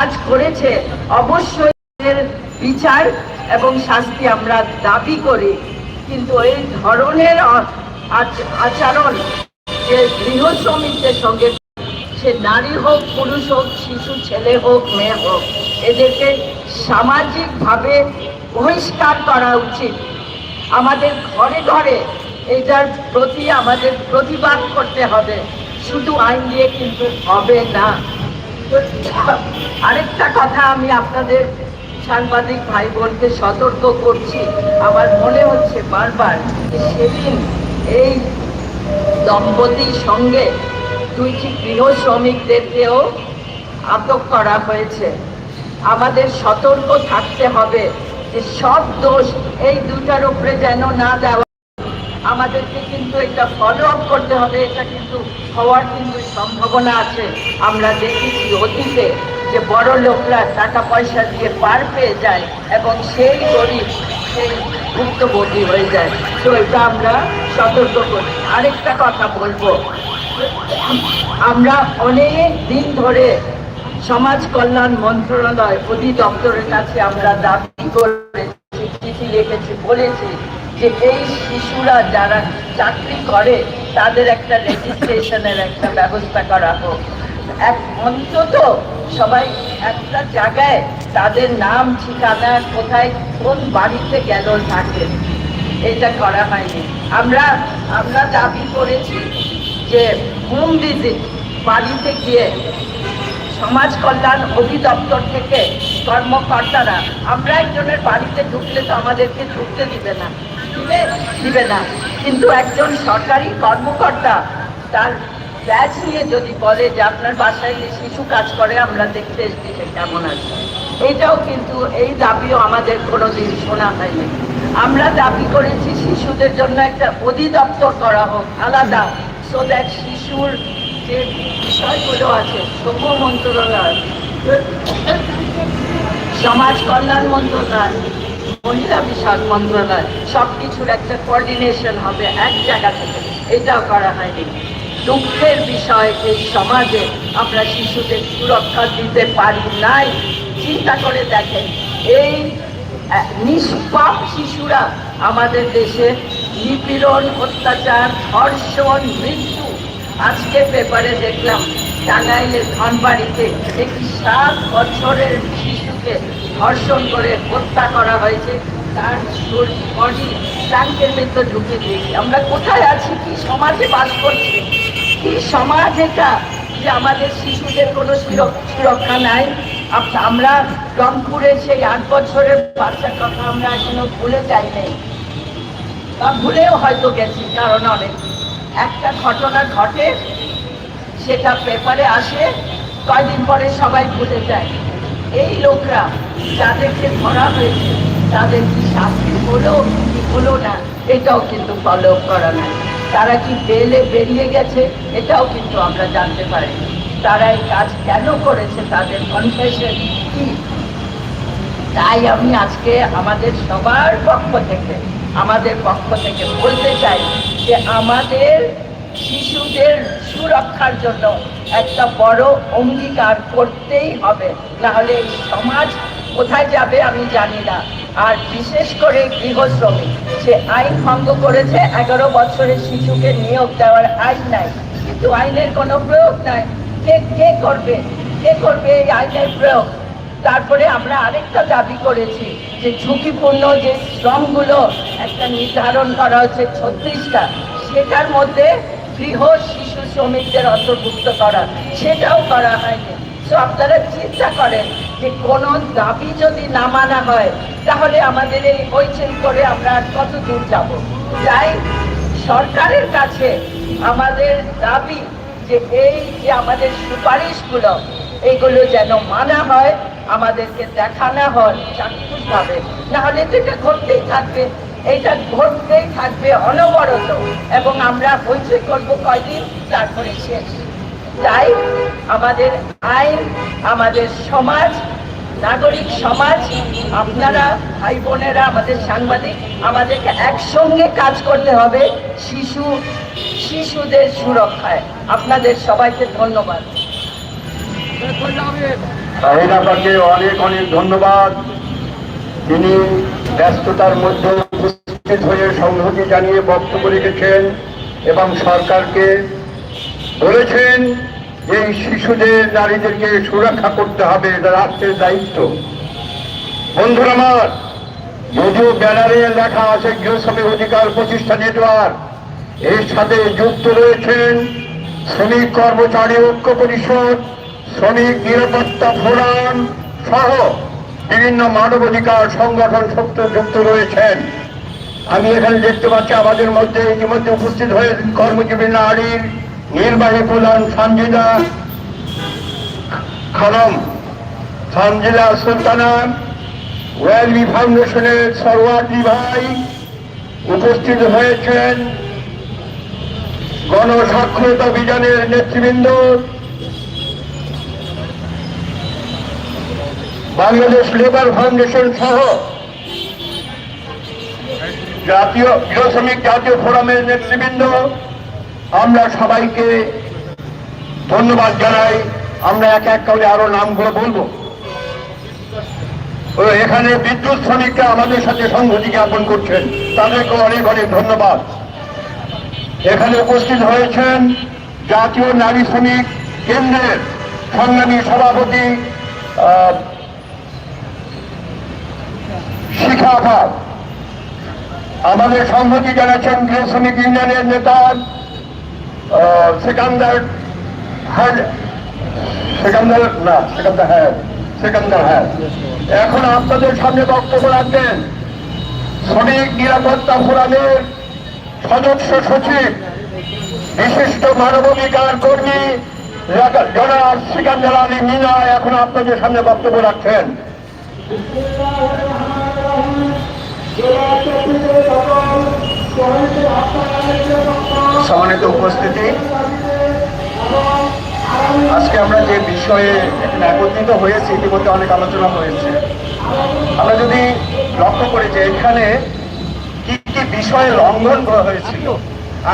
কাজ করেছে, অবশ্যই বিচার এবং শাস্তি আমরা দাবি করি। কিন্তু এই ধরনের আচরণ যে গৃহ শ্রমিকদের সঙ্গে, সে নারী হোক, পুরুষ হোক, শিশু, ছেলে হোক, মেয়ে হোক, এদেরকে সামাজিকভাবে বহিষ্কার করা উচিত। আমাদের ঘরে ঘরে এটার প্রতি আমাদের প্রতিবাদ করতে হবে। শুধু আইন দিয়ে কিন্তু হবে না। আরেকটা কথা আমি আপনাদের সাংবাদিক ভাই বোনকে সতর্ক করছি। আমার মনে হচ্ছে বারবার সেদিন এই দম্পতির সঙ্গে দুইটি গৃহ শ্রমিকদেরকেও আটক করা হয়েছে। আমাদের সতর্ক থাকতে হবে যে সব দোষ এই দুটার উপরে যেন না দেওয়া আমাদেরকে কিন্তু এটা ফলো আপ করতে হবে, এটা কিন্তু হওয়ার কিন্তু সম্ভাবনা আছে। আমরা দেখেছি অতীতে যে বড় লোকরা টাকা পয়সা দিয়ে পার পেয়ে যায় এবং সেই গরিব, সেই ভুক্তভোগী হয়ে যায়। তো এটা আমরা সতর্ক করি। আরেকটা কথা বলব। আমরা অনেক দিন ধরে সমাজ কল্যাণ মন্ত্রণালয় অধিদপ্তরের কাছে আমরা দাবি করেছি, চিঠি লিখেছি, বলেছি যে এই শিশুরা যারা চাকরি করে, তাদের একটা রেজিস্ট্রেশনের একটা ব্যবস্থা করা হোক। এক অন্তত সবাই একটা জায়গায় তাদের নাম, ঠিকানা, কোথায়, কোন বাড়িতে গেল থাকে এটা করা হয়নি। আমরা আমরা দাবি করেছি যে হোম ভিজিট বাড়িতে গিয়ে সমাজ কল্যাণ অধিদপ্তর থেকে কর্মকর্তারা, আমরা একজনের বাড়িতে ঢুকলে তো আমাদেরকে ঢুকতে দিবে না। দিবে না। কিন্তু একজন সরকারি কর্মকর্তা তার ব্যাচ নিয়ে যদি বলে যে আপনার বাসায় শিশু কাজ করে, আমরা দেখতে এসেছি সে কেমন আছে। এটাও কিন্তু এই দাবিও আমাদের কোনোদিন শোনা হয়নি। আমরা দাবি করেছি শিশুদের জন্য একটা অধিদপ্তর করা হোক, আলাদা সো দ্যাট শিশুর যে বিষয়গুলো আছে শ্রম মন্ত্রণালয়, সমাজ কল্যাণ মন্ত্রণালয় মহিলা বিষয়ক মন্ত্রণালয় সব কিছুর একটা কোঅর্ডিনেশন হবে এক জায়গা থেকে। এটাও করা হয়নি। দুঃখের বিষয়, এই সমাজে আমরা শিশুদের সুরক্ষা দিতে পারি নাই। চিন্তা করে দেখেন, এই নিষ্পাপ শিশুরা আমাদের দেশে নিপীড়ন, অত্যাচার, ধর্ষণ, মৃত্যু। আজকে পেপারে দেখলাম, টাঙ্গাইলের ধনবাড়িতে একটি সাত বছরের শিশুকে ধর্ষণ করে হত্যা করা হয়েছে, তার বডি ট্যাঙ্কের ভিতর ঢুকে দিয়েছি। আমরা কোথায় আছি? কি সমাজে বাস করছি? কি সমাজ এটা যে আমাদের শিশুদের কোনো সুরক্ষা নাই? আমরা রংপুরে সেই আট বছরের বাচ্চার কথা আমরা এখনও ভুলে যাই নাই। বা ভুলেও হয়তো গেছি, কারণ অনেক। একটা ঘটনা ঘটে, সেটা পেপারে আসে, কয়দিন পরে সবাই ভুলে যায়। এই লোকরা যাদেরকে ধরা হয়েছে, তাদের কি শাস্তি হলো কি হলো না, এটাও কিন্তু ফলো করা নাই। তারা কি বেলে বেরিয়ে গেছে, এটাও কিন্তু আমরা জানতে পারি তারা এই কাজ কেন করেছে, তাদের কনফেশন কি? তাই আমি আজকে আমাদের সবার পক্ষ থেকে, আমাদের পক্ষ থেকে বলতে চাই যে আমাদের শিশুদের সুরক্ষার জন্য একটা বড় অঙ্গীকার করতেই হবে। নাহলে এই সমাজ কোথায় যাবে আমি জানি না। আর বিশেষ করে গৃহ শ্রমিক সে আইন ভঙ্গ করেছে, এগারো বছরের শিশুকে নিয়োগ দেওয়ার আইন নাই। কিন্তু আইনের কোনো প্রয়োগ নাই। কে কে করবে? কে করবে এই আইনের প্রয়োগ? তারপরে আমরা আরেকটা দাবি করেছি যে ঝুঁকিপূর্ণ যে শ্রমগুলো একটা নির্ধারণ করা হচ্ছে ছত্রিশটা, সেটার মধ্যে গৃহ শিশু শ্রমিকদের অন্তর্ভুক্ত করা, সেটাও করা হয়নি। তো আপনারা চিন্তা করেন যে কোনো দাবি যদি না মানা হয়, তাহলে আমাদের এই হইচই করে আমরা কত দূর যাব? তাই সরকারের কাছে আমাদের দাবি যে এই যে আমাদের সুপারিশগুলো এইগুলো যেন মানা হয়, আমাদেরকে দেখানো হয় চাক্ষুষভাবে নাহলে তো এটা ঘটতেই থাকবে। এটা ঘটতেই থাকবে অনবরত এবং আমরা হইচই করব কয়দিন? তারপরে শেষ তাই আমাদের আইন আমাদের সমাজ নাগরিক সমাজ আপনারা ভাই বোনেরা আমাদের সাংবাদিক আমাদেরকে একসঙ্গে কাজ করতে হবে শিশু শিশুদের সুরক্ষায়। আপনাদের সবাইকে ধন্যবাদ। অনেক অনেক ধন্যবাদ। তিনি ব্যস্ততার মধ্যে উপস্থিত হয়ে সংহতি জানিয়ে বক্তব্য রেখেছেন এবং সরকারকে বলেছেন এই শিশুদের, নারীদেরকে সুরক্ষা করতে হবে, এটা রাষ্ট্রের দায়িত্ব। বন্ধুরা আমার, যদিও ব্যানারে লেখা আছে গৃহশ্রমিক অধিকার প্রতিষ্ঠা নেটওয়ার্ক, এর সাথে যুক্ত রয়েছেন শ্রমিক কর্মচারী ঐক্য পরিষদ, শ্রমিক নিরাপত্তা ফোরাম সহ বিভিন্ন মানবাধিকার সংগঠন শক্ত যুক্ত রয়েছেন আমি এখানে দেখতে পাচ্ছি আমাদের মধ্যে ইতিমধ্যে উপস্থিত হয়ে কর্মজীবী নারীর নির্বাহী প্রধান সঞ্জিদা খানম সঞ্জিদা সুলতানা ওয়েলবি ফাউন্ডেশনের সরওয়ার্দি ভাই উপস্থিত হয়েছেন। গণস্বাক্ষরতা অভিযানের নেতৃবৃন্দ বাংলাদেশ লেবার ফাউন্ডেশন সহ জাতীয় শ্রমিক জাতীয় ফোরামের নেতৃবৃন্দ, আমরা সবাইকে ধন্যবাদ জানাই। আমরা এক এক করে আরও নামগুলো বলব। এখানে বিদ্যুৎ শ্রমিকরা আমাদের সাথে সংহতি জ্ঞাপন করছেন। তাদেরকে অনেক অনেক ধন্যবাদ। এখানে উপস্থিত হয়েছেন জাতীয় নারী শ্রমিক কেন্দ্রের সংগ্রামী সভাপতি শিখা আফা আমাদের সংহতি জানাচ্ছেন গৃহ শ্রমিক ইউনিয়নের নেতা সেকান্দার সেকান্দার না, সেকান্দার হ্যাঁ সেকান্দার হ্যাঁ। এখন আপনাদের সামনে বক্তব্য রাখবেন। শ্রমিক নিরাপত্তা ফোরামের সদস্য সচিব, বিশিষ্ট মানবাধিকার কর্মী জনাব সিকান্দার আলী মিনা এখন আপনাদের সামনে বক্তব্য রাখছেন। সম্মানিত উপস্থিতি। আজকে আমরা যে বিষয়ে এখানে একত্রিত হয়েছি, ইতিমধ্যে অনেক আলোচনা হয়েছে। আমরা যদি লক্ষ্য করি যে এখানে কি কি বিষয়ে লঙ্ঘন করা হয়েছিল,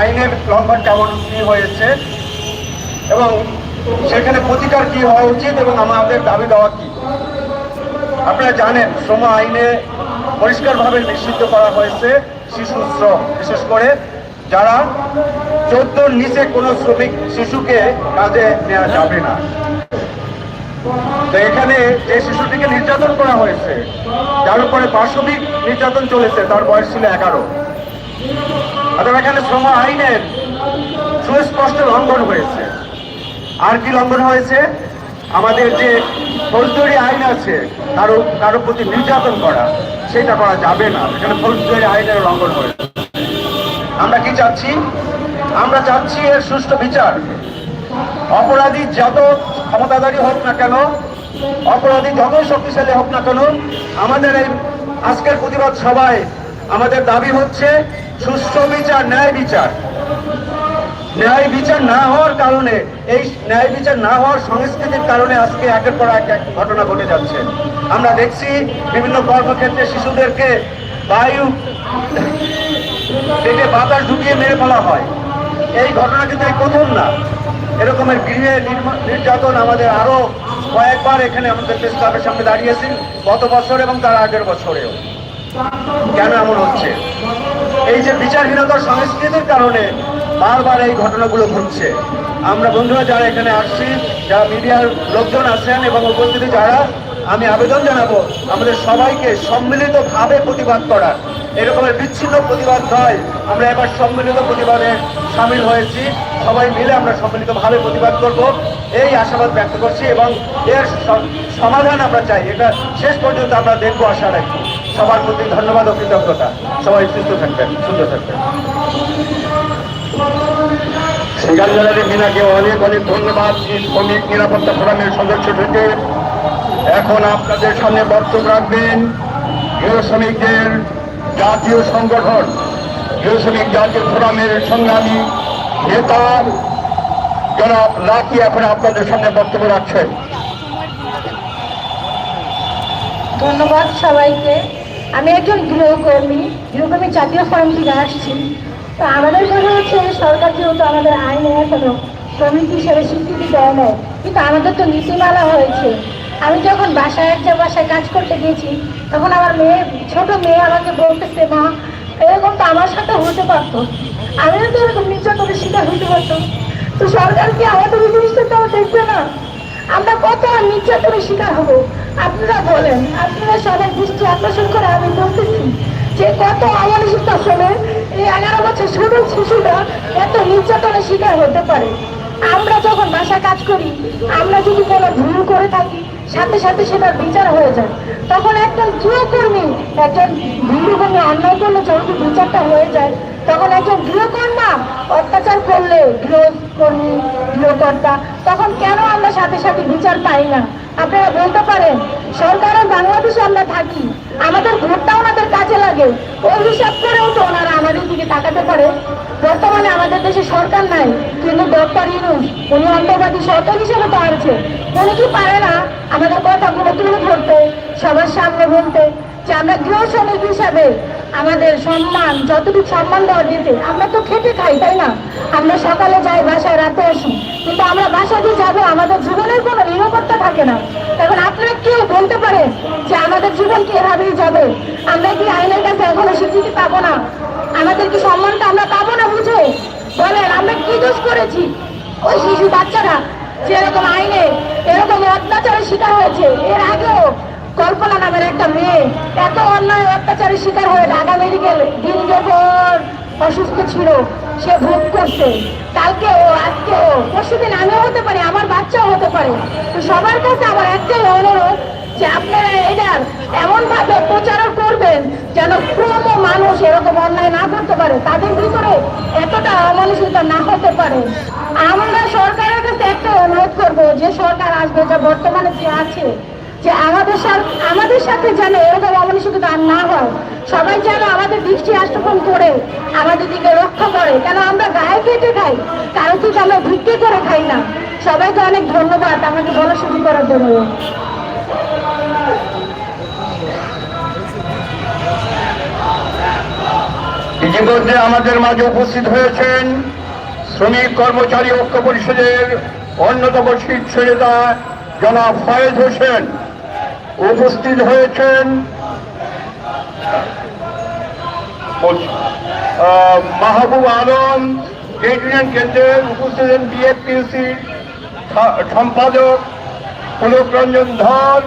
আইনের লঙ্ঘন কেমন কি হয়েছে, এবং সেখানে প্রতিকার কি হওয়া উচিত এবং আমাদের দাবি দেওয়া কি? আপনারা জানেন, শ্রম আইনে পরিষ্কারভাবে নিষিদ্ধ করা হয়েছে শিশু শ্রম, বিশেষ করে যারা চোদ্দোর নিচে কোনো শ্রমিক শিশুকে কাজে নেওয়া যাবে না। তো এখানে যে শিশুটিকে নির্যাতন করা হয়েছে, যার উপরে পার্শ্ববিক নির্যাতন চলেছে, তার বয়স ছিল এগারো। অর্থাৎ এখানে শ্রম আইনের সুস্পষ্ট লঙ্ঘন হয়েছে। আর কি লঙ্ঘন হয়েছে? আমাদের যে ফৌজদারি আইন আছে কারও কারও প্রতি নির্যাতন করা। সেটা করা যাবে না। এখানে ফৌজদারি আইনের লঙ্ঘন হয়েছে। আমরা কি চাচ্ছি? আমরা চাচ্ছি এর সুষ্ঠু বিচার। অপরাধী যত ক্ষমতাধারী হোক না কেন, অপরাধী যতই শক্তিশালী হোক না কেন, আমাদের এই আজকের প্রতিবাদ সভায় আমাদের দাবি হচ্ছে সুষ্ঠু বিচার, ন্যায় বিচার। ন্যায় বিচার না হওয়ার কারণে, এই ন্যায় বিচার না হওয়ার সংস্কৃতির কারণে আজকে একের পর এক এক ঘটনা ঘটে যাচ্ছে। আমরা দেখছি বিভিন্ন কর্মক্ষেত্রে শিশুদেরকে বায়ু পেটে বাতাস ঢুকিয়ে মেরে ফেলা হয়। এই ঘটনা কিন্তু এই প্রথম না। এরকমের গৃহে নির্যাতন আমাদের আরও কয়েকবার এখানে আমাদের প্রেস ক্লাবের সামনে দাঁড়িয়েছি, গত বছর এবং তার আগের বছরেও। কেন এমন হচ্ছে? এই যে বিচারহীনতার সংস্কৃতির কারণে বারবার এই ঘটনাগুলো ঘটছে। আমরা বন্ধুরা যারা এখানে আসছি, যারা মিডিয়ার লোকজন আছেন এবং উপস্থিতি যারা, আমি আবেদন জানাব, আমাদের সবাইকে সম্মিলিতভাবে প্রতিবাদ করার। এরকমের বিচ্ছিন্ন প্রতিবাদ নয়। আমরা এবার সম্মিলিত প্রতিবাদে সামিল হয়েছি। সবাই মিলে আমরা সম্মিলিতভাবে প্রতিবাদ করব। এই আশাবাদ ব্যক্ত করছি এবং এর সমাধান আমরা চাই। এটা শেষ পর্যন্ত আমরা দেখব, আশা রাখি সবার প্রতি ধন্যবাদ ও কৃতজ্ঞতা। সবাই সুস্থ থাকবেন, সুন্দর থাকবেন। সিকান্দার আলী মিনাকে অনেক অনেক ধন্যবাদ। শ্রমিক নিরাপত্তা ফোরামের সদস্য থেকে। এখন আপনাদের সামনে বক্তব্য রাখবেন গৃহ শ্রমিকদের জাতীয় সংগঠন, গৃহ শ্রমিক জাতীয় ফোরামের সংগ্রামী নেতা জনাব রাকি এখন আপনাদের সামনে বক্তব্য রাখছেন। ধন্যবাদ সবাইকে। আমি একজন গৃহকর্মী গৃহকর্মী জাতীয় ফোরাম থেকে আসছি। তো আমাদের মনে হচ্ছে, সরকার যেহেতু আমাদের আইনে এখনও শ্রমিক হিসেবে স্বীকৃতি দেয় নেয় কিন্তু আমাদের তো নীতিমালা হয়েছে। আমি যখন বাসায় একটা বাসায় কাজ করতে গিয়েছি তখন আমার মেয়ে, ছোট মেয়ে আমাকে বলতেছে, মা, এরকম তো আমার সাথে হতে পারতো। আমিও তো এরকম নির্যাতনের শিকার হতে পারতাম। তো সরকার কি আমাদের জিনিসটা তো দেখবে না? আমরা কত আর নির্যাতনের শিকার হব? আপনারা বলেন, আপনারা সবাই দৃষ্টি আকর্ষণ করে আমি বলতেছি যে কত অমানসিকতা ফলে এই এগারো বছর ছোট শিশুরা এত নির্যাতনের শিকার হতে পারে। আমরা যখন বাসা কাজ করি, আমরা যদি কোনো ভুল করে থাকি, সাথে সাথে সেটার বিচার হয়ে যায়। তখন একজন গৃহকর্মী একজন গৃহকর্মী অন্যায় করলে যখন বিচারটা হয়ে যায়, তখন একজন গৃহকর্মা অত্যাচার করলে গৃহকর্মী, গৃহকর্তা, তখন কেন আমরা সাথে সাথে বিচার পাই না? আপনারা বলতে পারেন সরকারের বাংলাদেশে আমরা থাকি, আমাদের ভোটটা ওনাদের কাজে লাগে। ওই হিসাব করেও তো ওনারা পারে বর্তমানে আমাদের দেশে সরকার নাই, কিন্তু ডক্টর ইউনুস, উনি অন্তর্বাদী সরকার হিসেবে তো আছে। উনি কি পারে না আমাদের কথাগুলো তুলে ধরতে, সবার সামনে বলতে? যে আমরা গৃহ শ্রমিক হিসাবে আমাদের সম্মান, যতটুকু সম্মান দেওয়া দিতে আমরা তো খেটে খাই, তাই না? আমরা সকালে যাই বাসায় রাতে আসি কিন্তু আমরা বাসা দিয়ে যাব আমাদের জীবনের কোনো নিরাপত্তা থাকে না এখন আপনারা কেউ বলতে পারেন যে আমাদের জীবন কি এভাবেই যাবে আমরা কি আইনের কাছে এখনও স্বীকৃতি পাবো না আমাদের কি সম্মানটা আমরা পাবো না বুঝে বলেন আমরা কি দোষ করেছি ওই শিশু বাচ্চারা যেরকম আইনে, এরকম অত্যাচারের শিকার হয়েছে। এর আগেও কল্পনা নামের একটা মেয়ে এত অন্যায় অত্যাচারের শিকার হয়ে ঢাকা মেডিকেল দিন যখন অসুস্থ ছিল, সে ভোগ করছে। কালকে ও আজকে ও পরশুদিন আমিও হতে পারি, আমার বাচ্চাও হতে পারে। তো সবার কাছে আমার একটাই অনুরোধ যে আপনারা এটার এমন ভাবে প্রচারও করবেন যেন ক্রম মানুষ এরকম অন্যায় না করতে পারে। তাদের ভিতরে এতটা অমানুষিকতা না হতে পারে। আমরা সরকারের কাছে একটা অনুরোধ করব, যে সরকার আসবে, যা বর্তমানে যে আছে, যে আমাদের আমাদের সাথে যেন এরকম অমানুষিকতা আর না হয়। সবাই যেন আমাদের দৃষ্টি আষ্টপন করে, আমাদের দিকে রক্ষা করে। কেন আমরা গায়ে কেটে খাই? কারও থেকে আমরা ভিক্ষে করে খাই না। সবাইকে অনেক ধন্যবাদ আমাকে বলা শুরু করার জন্য। ইতিমধ্যে আমাদের মাঝে উপস্থিত হয়েছেন শ্রমিক কর্মচারী ঐক্য পরিষদের অন্যতম শীর্ষ নেতা জনাব ফয়েজ হোসেন। উপস্থিত হয়েছেন মাহবুব আলম ট্রেড ইউনিয়ন কেন্দ্রের উপস্থিত বিএফপিসির সম্পাদক পুলক রঞ্জন ধর